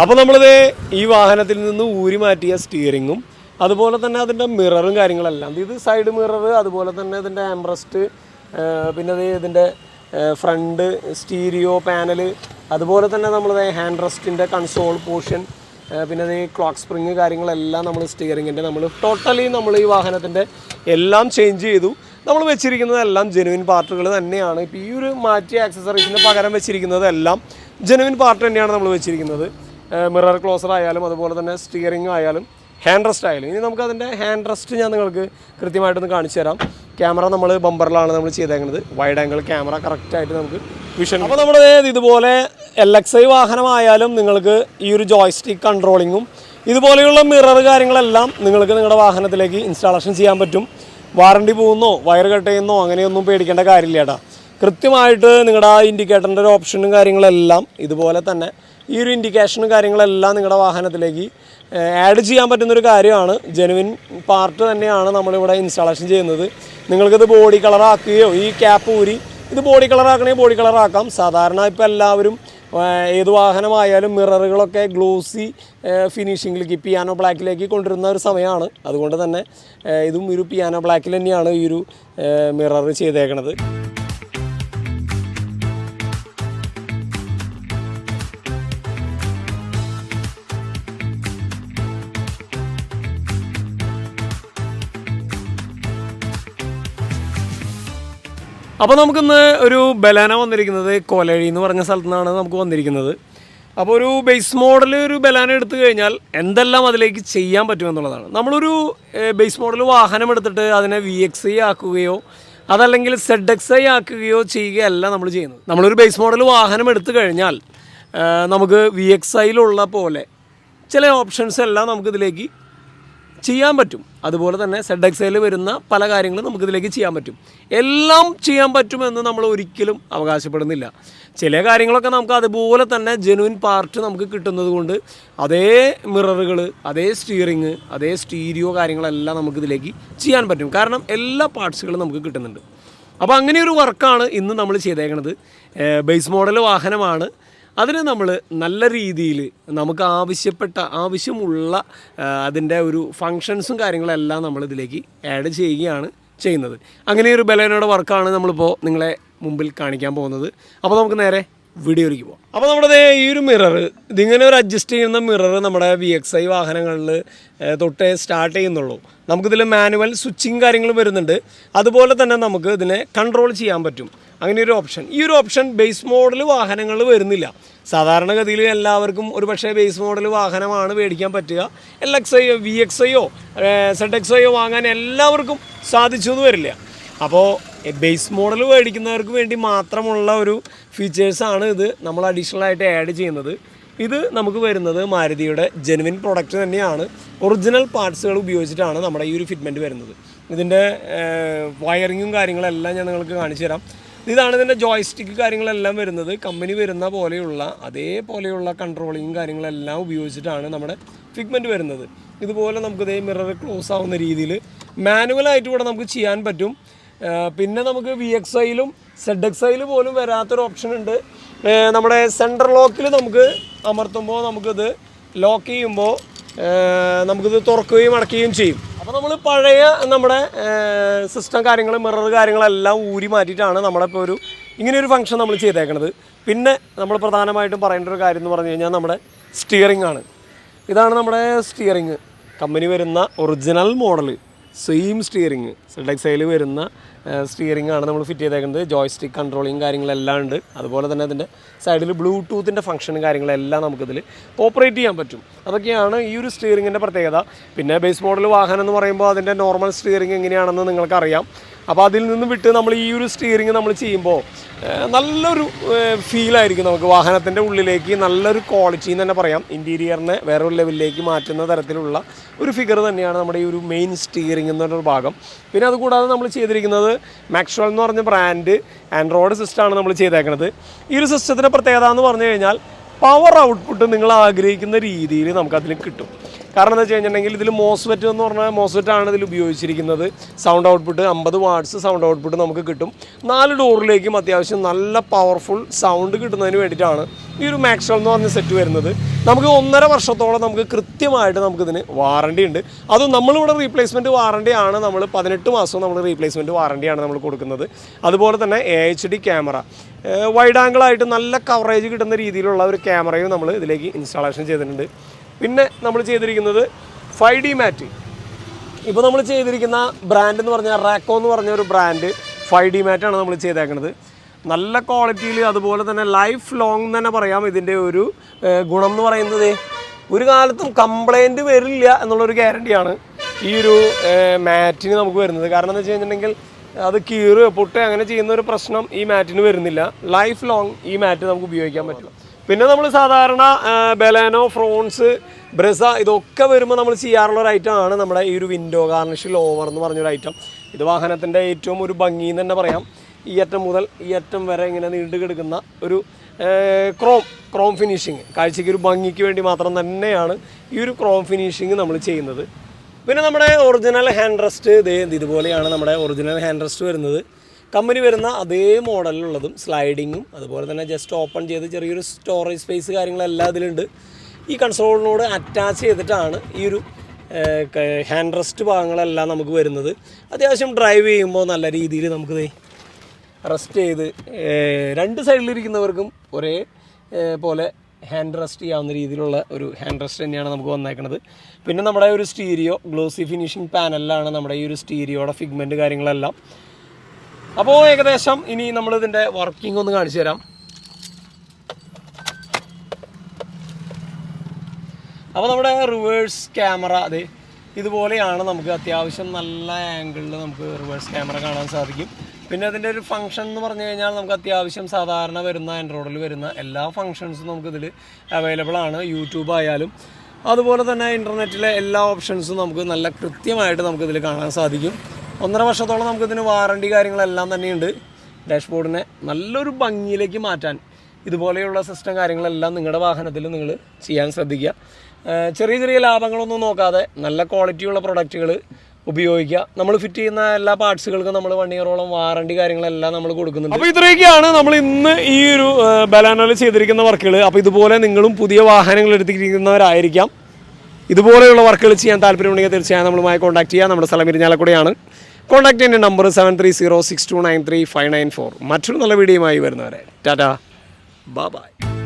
അപ്പോൾ നമ്മളിത് ഈ വാഹനത്തിൽ നിന്ന് ഊരി മാറ്റിയ സ്റ്റിയറിങ്ങും അതുപോലെ തന്നെ അതിന്റെ മിററും കാര്യങ്ങളെല്ലാം. ഇത് സൈഡ് മിറർ അതുപോലെ തന്നെ ഇതിന്റെ ആംബ്രസ്റ്റ് പിന്നെ അത് ഇതിന്റെ ഫ്രണ്ട് സ്റ്റീരിയോ പാനൽ അതുപോലെ തന്നെ നമ്മളത് ഹാൻഡ് റെസ്റ്റിന്റെ കൺസോൾ പോർഷൻ പിന്നെ അത് ക്ലോക്ക് സ്പ്രിങ് കാര്യങ്ങളെല്ലാം നമ്മൾ സ്റ്റിയറിങ്ങിന്റെ നമ്മൾ ടോട്ടലി നമ്മൾ ഈ വാഹനത്തിന്റെ എല്ലാം ചേഞ്ച് ചെയ്തു. നമ്മൾ വെച്ചിരിക്കുന്നതെല്ലാം ജെനുവിൻ പാർട്ടുകൾ തന്നെയാണ്. ഇപ്പോൾ ഈ ഒരു മാറ്റിയ ആക്സസറീസിന് പകരം വെച്ചിരിക്കുന്നതെല്ലാം ജെനുവിൻ പാർട്ട് തന്നെയാണ് നമ്മൾ വെച്ചിരിക്കുന്നത്. മിറർ ക്ലോസർ ആയാലും അതുപോലെ തന്നെ സ്റ്റിയറിംഗ് ആയാലും ഹാൻഡ് റെസ്റ്റ് ആയാലും. ഇനി നമുക്ക് അതിന്റെ ഹാൻഡ് റെസ്റ്റ് ഞാൻ നിങ്ങൾക്ക് കൃത്യമായിട്ടൊന്ന് കാണിച്ചു തരാം. ക്യാമറ നമ്മൾ ബമ്പറിലാണ് നമ്മൾ ചെയ്തേക്കുന്നത് വൈഡ് ആംഗിൾ ക്യാമറ കറക്റ്റായിട്ട് നമുക്ക് വിഷൻ അപ്പോൾ നമ്മൾ ഇതുപോലെ എൽ എക്സ് ഐ വാഹനമായാലും നിങ്ങൾക്ക് ഈ ഒരു ജോയ്സ്റ്റിക് കൺട്രോളിങ്ങും ഇതുപോലെയുള്ള മിറർ കാര്യങ്ങളെല്ലാം നിങ്ങൾക്ക് നിങ്ങളുടെ വാഹനത്തിലേക്ക് ഇൻസ്റ്റാളേഷൻ ചെയ്യാൻ പറ്റും. വാറണ്ടി പോകുന്നോ വയർ കട്ട് ചെയ്യുന്നോ അങ്ങനെയൊന്നും പേടിക്കേണ്ട കാര്യമില്ല കേട്ടോ കൃത്യമായിട്ട് നിങ്ങളുടെ ആ ഇൻഡിക്കേറ്ററിന്റെ ഒരു ഓപ്ഷനും കാര്യങ്ങളെല്ലാം ഇതുപോലെ തന്നെ ഈ ഒരു ഇൻഡിക്കേഷനും കാര്യങ്ങളെല്ലാം നിങ്ങളുടെ വാഹനത്തിലേക്ക് ആഡ് ചെയ്യാൻ പറ്റുന്നൊരു കാര്യമാണ്. ജെനുവിൻ പാർട്ട് തന്നെയാണ് നമ്മളിവിടെ ഇൻസ്റ്റാളേഷൻ ചെയ്യുന്നത്. നിങ്ങൾക്കിത് ബോഡി കളറാക്കുകയോ ഈ ക്യാപ്പ് ഊരി ഇത് ബോഡി കളറാക്കണമെങ്കിൽ ബോഡി കളറാക്കാം സാധാരണ ഇപ്പോൾ എല്ലാവരും ഏത് വാഹനമായാലും മിററുകളൊക്കെ ഗ്ലോസി ഫിനിഷിങ്ങിലേക്ക് പിയാനോ ബ്ലാക്കിലേക്ക് കൊണ്ടുവരുന്ന ഒരു സമയമാണ്. അതുകൊണ്ട് തന്നെ ഇതും ഒരു പിയാനോ ബ്ലാക്കിൽ തന്നെയാണ് ഈ ഒരു മിറർ ചെയ്തേക്കണത്. അപ്പോൾ നമുക്കിന്ന് ഒരു ബലാന വന്നിരിക്കുന്നത് കോലഴി എന്ന് പറഞ്ഞ സ്ഥലത്തു നിന്നാണ് നമുക്ക് വന്നിരിക്കുന്നത്. അപ്പോൾ ഒരു ബേസ് മോഡൽ ഒരു ബലാന എടുത്തു കഴിഞ്ഞാൽ എന്തെല്ലാം അതിലേക്ക് ചെയ്യാൻ പറ്റുമെന്നുള്ളതാണ് നമ്മളൊരു ബേസ് മോഡൽ വാഹനം എടുത്തിട്ട് അതിനെ വി എക്സ് ഐ ആക്കുകയോ അതല്ലെങ്കിൽ സെഡ് എക്സ് ഐ ആക്കുകയോ ചെയ്യുകയല്ല നമ്മൾ ചെയ്യുന്നത്. നമ്മളൊരു ബേസ് മോഡൽ വാഹനം എടുത്തു കഴിഞ്ഞാൽ നമുക്ക് വി എക്സ് ഐയിലുള്ള പോലെ ചില ഓപ്ഷൻസ് എല്ലാം നമുക്കിതിലേക്ക് ചെയ്യാൻ പറ്റും. അതുപോലെ തന്നെ സെഡ് എക്സയിൽ വരുന്ന പല കാര്യങ്ങളും നമുക്കിതിലേക്ക് ചെയ്യാൻ പറ്റും. എല്ലാം ചെയ്യാൻ പറ്റുമെന്ന് നമ്മൾ ഒരിക്കലും അവകാശപ്പെടുന്നില്ല. ചില കാര്യങ്ങളൊക്കെ നമുക്ക് അതുപോലെ തന്നെ ജെനുവിൻ പാർട്ട് നമുക്ക് കിട്ടുന്നത് കൊണ്ട് അതേ മിററുകൾ അതേ സ്റ്റിയറിങ് അതേ സ്റ്റീരിയോ കാര്യങ്ങളെല്ലാം നമുക്കിതിലേക്ക് ചെയ്യാൻ പറ്റും. കാരണം എല്ലാ പാർട്സുകളും നമുക്ക് കിട്ടുന്നുണ്ട്. അപ്പോൾ അങ്ങനെ ഒരു വർക്കാണ് ഇന്ന് നമ്മൾ ചെയ്തേക്കുന്നത് ബേസ് മോഡൽ വാഹനമാണ്. അതിന് നമ്മൾ നല്ല രീതിയിൽ നമുക്ക് ആവശ്യപ്പെട്ട ആവശ്യമുള്ള അതിന്റെ ഒരു ഫങ്ഷൻസും കാര്യങ്ങളെല്ലാം നമ്മളിതിലേക്ക് ആഡ് ചെയ്യുകയാണ് ചെയ്യുന്നത്. അങ്ങനെ ഒരു ബലേനയുടെ വർക്കാണ് നമ്മളിപ്പോൾ നിങ്ങളെ മുമ്പിൽ കാണിക്കാൻ പോകുന്നത്. അപ്പോൾ നമുക്ക് നേരെ വീഡിയോയിലേക്ക് പോകാം അപ്പോൾ നമ്മുടെ ഈ ഒരു മിറർ ഇതിങ്ങനെ ഒരു അഡ്ജസ്റ്റ് ചെയ്യുന്ന മിറർ നമ്മുടെ വി എക്സ് ഐ വാഹനങ്ങളിൽ തൊട്ടേ സ്റ്റാർട്ട് ചെയ്യുന്നുള്ളൂ. നമുക്കിതിൽ മാനുവൽ സ്വിച്ചിങ് കാര്യങ്ങളും വരുന്നുണ്ട്. അതുപോലെ തന്നെ നമുക്ക് ഇതിനെ കൺട്രോൾ ചെയ്യാൻ പറ്റും. അങ്ങനെ ഒരു ഓപ്ഷൻ. ഈ ഒരു ഓപ്ഷൻ ബേസ് മോഡൽ വാഹനങ്ങൾ വരുന്നില്ല. സാധാരണഗതിയിൽ എല്ലാവർക്കും ഒരു പക്ഷേ ബേസ് മോഡൽ വാഹനമാണ് മേടിക്കാൻ പറ്റുക. എൽ എക്സ് ഐയോ വി എക്സ് ഐയോ സെഡ് എക്സ് ഐയോ വാങ്ങാൻ എല്ലാവർക്കും സാധിച്ചു എന്ന് വരില്ല. അപ്പോൾ ബേസ് മോഡൽ മേടിക്കുന്നവർക്ക് വേണ്ടി മാത്രമുള്ള ഒരു ഫീച്ചേഴ്സാണ് ഇത്. നമ്മൾ അഡീഷണൽ ആയിട്ട് ആഡ് ചെയ്യുന്നത്. ഇത് നമുക്ക് വരുന്നത് മാരുതിയുടെ ജെനുവിൻ പ്രൊഡക്റ്റ് തന്നെയാണ്. ഒറിജിനൽ പാർട്സുകൾ ഉപയോഗിച്ചിട്ടാണ് നമ്മുടെ ഈ ഒരു ഫിറ്റ്മെന്റ് വരുന്നത്. ഇതിന്റെ വയറിങ്ങും കാര്യങ്ങളെല്ലാം ഞാൻ നിങ്ങൾക്ക് കാണിച്ചു തരാം. ഇതാണ് ഇതിന്റെ ജോയ്സ്റ്റിക്ക് കാര്യങ്ങളെല്ലാം വരുന്നത്. കമ്പനി വരുന്ന പോലെയുള്ള അതേപോലെയുള്ള കൺട്രോളിങ്ങും കാര്യങ്ങളെല്ലാം ഉപയോഗിച്ചിട്ടാണ് നമ്മുടെ ഫിഗ്മെന്റ് വരുന്നത്. ഇതുപോലെ നമുക്ക് ഇതേ മിറർ ക്ലോസ് ആവുന്ന രീതിയിൽ മാനുവലായിട്ട് ഇവിടെ നമുക്ക് ചെയ്യാൻ പറ്റും. പിന്നെ നമുക്ക് വി എക്സ് ഐയിലും സെഡ് എക്സ് ഐയിൽ പോലും വരാത്തൊരു ഓപ്ഷൻ ഉണ്ട്. നമ്മുടെ സെൻട്രൽ ലോക്കിൽ നമുക്ക് അമർത്തുമ്പോൾ നമുക്കിത് ലോക്ക് ചെയ്യുമ്പോൾ നമുക്കിത് തുറക്കുകയും അടക്കുകയും ചെയ്യും. അപ്പോൾ നമ്മൾ പഴയ നമ്മുടെ സിസ്റ്റം കാര്യങ്ങൾ മിറർ കാര്യങ്ങളെല്ലാം ഊരി മാറ്റിയിട്ടാണ് നമ്മളിപ്പോൾ ഒരു ഇങ്ങനെയൊരു ഫംഗ്ഷൻ നമ്മൾ ചെയ്തേക്കുന്നത് പിന്നെ നമ്മൾ പ്രധാനമായിട്ടും പറയേണ്ട ഒരു കാര്യം എന്ന് പറഞ്ഞു കഴിഞ്ഞാൽ നമ്മുടെ സ്റ്റിയറിംഗ് ആണ്. ഇതാണ് നമ്മുടെ സ്റ്റിയറിംഗ് കമ്പനി വരുന്ന ഒറിജിനൽ മോഡൽ സെയിം സ്റ്റിയറിംഗ് സെഡെക്സൈൽ വരുന്ന സ്റ്റിയറിംഗ് ആണ് നമ്മൾ ഫിറ്റ് ചെയ്തേക്കുന്നത്. ജോയ്സ്റ്റിക് കൺട്രോളിങ് കാര്യങ്ങളെല്ലാം ഉണ്ട്. അതുപോലെ തന്നെ അതിന്റെ സൈഡിൽ ബ്ലൂടൂത്തിന്റെ ഫംഗ്ഷനും കാര്യങ്ങളെല്ലാം നമുക്കിതിൽ ഓപ്പറേറ്റ് ചെയ്യാൻ പറ്റും. അതൊക്കെയാണ് ഈ ഒരു സ്റ്റിയറിങ്ങിന്റെ പ്രത്യേകത. പിന്നെ ബേസ് മോഡൽ വാഹനം എന്ന് പറയുമ്പോൾ അതിന്റെ നോർമൽ സ്റ്റിയറിംഗ് എങ്ങനെയാണെന്ന് നിങ്ങൾക്കറിയാം. അപ്പോൾ അതിൽ നിന്ന് വിട്ട് നമ്മൾ ഈ ഒരു സ്റ്റിയറിംഗ് നമ്മൾ ചെയ്യുമ്പോൾ നല്ലൊരു ഫീലായിരിക്കും നമുക്ക് വാഹനത്തിന്റെ ഉള്ളിലേക്ക് നല്ലൊരു ക്വാളിറ്റി എന്ന് തന്നെ പറയാം. ഇന്റീരിയറിനെ വേറൊരു ലെവലിലേക്ക് മാറ്റുന്ന തരത്തിലുള്ള ഒരു ഫിഗർ തന്നെയാണ് നമ്മുടെ ഈ ഒരു മെയിൻ സ്റ്റിയറിംഗ് എന്നൊരു ഭാഗം. പിന്നെ അതുകൂടാതെ നമ്മൾ ചെയ്തിരിക്കുന്നത് മാക്സ്വൽ എന്ന് പറഞ്ഞ ബ്രാൻഡ് ആൻഡ്രോയിഡ് സിസ്റ്റമാണ് നമ്മൾ ചെയ്തേക്കുന്നത് ഈ ഒരു സിസ്റ്റത്തിന്റെ പ്രത്യേകത എന്ന് പറഞ്ഞു കഴിഞ്ഞാൽ പവർ ഔട്ട്പുട്ട് നിങ്ങൾ ആഗ്രഹിക്കുന്ന രീതിയിൽ നമുക്കതിൽ കിട്ടും. കാരണം എന്താ വെച്ച് കഴിഞ്ഞിട്ടുണ്ടെങ്കിൽ ഇതിൽ മോസ്ഫെറ്റ് എന്ന് പറഞ്ഞാൽ മോസ്ഫെറ്റ് ആണ് ഇതിൽ ഉപയോഗിച്ചിരിക്കുന്നത്. സൗണ്ട് ഔട്ട്പുട്ട് അമ്പത് വാട്ട്സ് സൗണ്ട് ഔട്ട്പുട്ട് നമുക്ക് കിട്ടും. നാല് ഡോറിലേക്കും അത്യാവശ്യം നല്ല പവർഫുൾ സൗണ്ട് കിട്ടുന്നതിന് വേണ്ടിയിട്ടാണ് ഈ ഒരു മാക്സൽ എന്ന് പറഞ്ഞ സെറ്റ് വരുന്നത്. നമുക്ക് ഒന്നര വർഷത്തോളം നമുക്ക് കൃത്യമായിട്ട് നമുക്കിതിന് വാറണ്ടി ഉണ്ട്. അത് നമ്മളിവിടെ റീപ്ലേസ്മെന്റ് വാറണ്ടി ആണ്. നമ്മൾ പതിനെട്ട് മാസം നമ്മൾ റീപ്ലേസ്മെന്റ് വാറണ്ടിയാണ് നമ്മൾ കൊടുക്കുന്നത്. അതുപോലെ തന്നെ A H D camera wide ആംഗിളായിട്ട് നല്ല കവറേജ് കിട്ടുന്ന രീതിയിലുള്ള ഒരു ക്യാമറയും നമ്മൾ ഇതിലേക്ക് ഇൻസ്റ്റാളേഷൻ ചെയ്തിട്ടുണ്ട്. പിന്നെ നമ്മൾ ചെയ്തിരിക്കുന്നത് ഫൈവ് ഡി മാറ്റ്. ഇപ്പോൾ നമ്മൾ ചെയ്തിരിക്കുന്ന ബ്രാൻഡ് എന്ന് പറഞ്ഞാൽ റാക്കോ എന്ന് പറഞ്ഞ ഒരു ബ്രാൻഡ് ഫൈവ് ഡി മാറ്റാണ് നമ്മൾ ചെയ്തേക്കുന്നത് നല്ല ക്വാളിറ്റിയിൽ അതുപോലെ തന്നെ ലൈഫ് ലോങ് തന്നെ പറയാം ഇതിന്റെ ഒരു ഗുണം എന്ന് പറയുന്നത്. ഒരു കാലത്തും കംപ്ലൈന്റ് വരില്ല എന്നുള്ളൊരു ഗ്യാരണ്ടിയാണ് ഈ ഒരു മാറ്റിന് നമുക്ക് വരുന്നത്. കാരണം എന്താ വെച്ച് കഴിഞ്ഞിട്ടുണ്ടെങ്കിൽ അത് കീറുക പൊട്ടുക അങ്ങനെ ചെയ്യുന്ന ഒരു പ്രശ്നം ഈ മാറ്റിന് വരുന്നില്ല. ലൈഫ് ലോങ് ഈ മാറ്റ് നമുക്ക് ഉപയോഗിക്കാൻ പറ്റും. പിന്നെ നമ്മൾ സാധാരണ ബെലാനോ ഫ്രോൺസ് ബ്രസ ഇതൊക്കെ വരുമ്പോൾ നമ്മൾ ചെയ്യാറുള്ള ഒരു ഐറ്റം ആണ് നമ്മുടെ ഈ ഒരു വിൻഡോ ഗാർണിഷ് ലോവർ എന്ന് പറഞ്ഞൊരു ഐറ്റം ഇത് വാഹനത്തിന്റെ ഏറ്റവും ഒരു ഭംഗി എന്ന് തന്നെ പറയാം. ഈ അറ്റം മുതൽ ഈ അറ്റം വരെ ഇങ്ങനെ നീണ്ടു കിടക്കുന്ന ഒരു ക്രോം ക്രോം ഫിനിഷിങ് കാഴ്ചയ്ക്ക് ഒരു ഭംഗിക്ക് വേണ്ടി മാത്രം തന്നെയാണ് ഈ ഒരു ക്രോം ഫിനിഷിങ് നമ്മൾ ചെയ്യുന്നത്. പിന്നെ നമ്മുടെ ഒറിജിനൽ ഹാൻഡ് റെസ്റ്റ് ഇതേ ഇതുപോലെയാണ് നമ്മുടെ ഒറിജിനൽ ഹാൻഡ് റെസ്റ്റ് വരുന്നത്. കമ്പനി വരുന്ന അതേ മോഡലിലുള്ളതും സ്ലൈഡിങ്ങും അതുപോലെ തന്നെ ജസ്റ്റ് ഓപ്പൺ ചെയ്ത് ചെറിയൊരു സ്റ്റോറേജ് സ്പേസ് കാര്യങ്ങളെല്ലാം ഇതിലുണ്ട് ഈ കൺസോളിനോട് അറ്റാച്ച് ചെയ്തിട്ടാണ് ഈ ഒരു ഹാൻഡ് റെസ്റ്റ് ഭാഗങ്ങളെല്ലാം നമുക്ക് വരുന്നത്. അത്യാവശ്യം ഡ്രൈവ് ചെയ്യുമ്പോൾ നല്ല രീതിയിൽ നമുക്കിത് റെസ്റ്റ് ചെയ്ത് രണ്ട് സൈഡിലിരിക്കുന്നവർക്കും ഒരേ പോലെ ഹാൻഡ് റെസ്റ്റ് ചെയ്യാവുന്ന രീതിയിലുള്ള ഒരു ഹാൻഡ് റെസ്റ്റ് തന്നെയാണ് നമുക്ക് വന്നേക്കുന്നത് പിന്നെ നമ്മുടെ ഒരു സ്റ്റീരിയോ ഗ്ലോസി ഫിനിഷിംഗ് പാനലിലാണ് നമ്മുടെ ഈ ഒരു സ്റ്റീരിയോയുടെ ഫിഗ്മെന്റ് കാര്യങ്ങളെല്ലാം. അപ്പോൾ ഏകദേശം ഇനി നമ്മൾ ഇതിന്റെ വർക്കിംഗ് ഒന്ന് കാണിച്ചു തരാം. അപ്പോൾ നമ്മുടെ റിവേഴ്സ് ക്യാമറ അതെ ഇതുപോലെയാണ് നമുക്ക് അത്യാവശ്യം നല്ല ആംഗിളിൽ നമുക്ക് റിവേഴ്സ് ക്യാമറ കാണാൻ സാധിക്കും. പിന്നെ അതിന്റെ ഒരു ഫംഗ്ഷൻ എന്ന് പറഞ്ഞു കഴിഞ്ഞാൽ നമുക്ക് അത്യാവശ്യം സാധാരണ വരുന്ന ആൻഡ്രോയിഡിൽ വരുന്ന എല്ലാ ഫംഗ്ഷൻസും നമുക്കിതിൽ അവൈലബിൾ ആണ്. യൂട്യൂബ് ആയാലും അതുപോലെ തന്നെ ഇന്റർനെറ്റിലെ എല്ലാ ഓപ്ഷൻസും നമുക്ക് നല്ല കൃത്യമായിട്ട് നമുക്കിതിൽ കാണാൻ സാധിക്കും. ഒന്നര വർഷത്തോളം നമുക്കിതിന് വാറണ്ടി കാര്യങ്ങളെല്ലാം തന്നെയുണ്ട്. ഡാഷ്ബോർഡിനെ നല്ലൊരു ഭംഗിയിലേക്ക് മാറ്റാൻ ഇതുപോലെയുള്ള സിസ്റ്റം കാര്യങ്ങളെല്ലാം നിങ്ങളുടെ വാഹനത്തിൽ നിങ്ങൾ ചെയ്യാൻ ശ്രദ്ധിക്കുക. ചെറിയ ചെറിയ ലാഭങ്ങളൊന്നും നോക്കാതെ നല്ല ക്വാളിറ്റിയുള്ള പ്രൊഡക്റ്റുകൾ ഉപയോഗിക്കുക. നമ്മൾ ഫിറ്റ് ചെയ്യുന്ന എല്ലാ പാർട്സുകൾക്കും നമ്മൾ വൺ ഇയറോളം വാറണ്ടി കാര്യങ്ങളെല്ലാം നമ്മൾ കൊടുക്കുന്നുണ്ട്. അപ്പോൾ ഇത്രയൊക്കെയാണ് നമ്മൾ ഇന്ന് ഈ ഒരു ബലാനോയിൽ ചെയ്തിരിക്കുന്ന വർക്കുകൾ അപ്പോൾ ഇതുപോലെ നിങ്ങളും പുതിയ വാഹനങ്ങൾ എടുത്തിരിക്കുന്നവരായിരിക്കാം. ഇതുപോലെയുള്ള വർക്കുകൾ ചെയ്യാൻ താല്പര്യമുണ്ടെങ്കിൽ തീർച്ചയായും നമ്മളുമായി കോൺടാക്ട് ചെയ്യുക. നമ്മുടെ സ്ഥലം ഇരിഞ്ഞാലക്കുടയാണ്. കോൺടാക്ട് എന്റെ number seven three zero six two nine three five nine four മറ്റൊരു നല്ല വീഡിയോയുമായി വരുന്നവരെ. Tata bye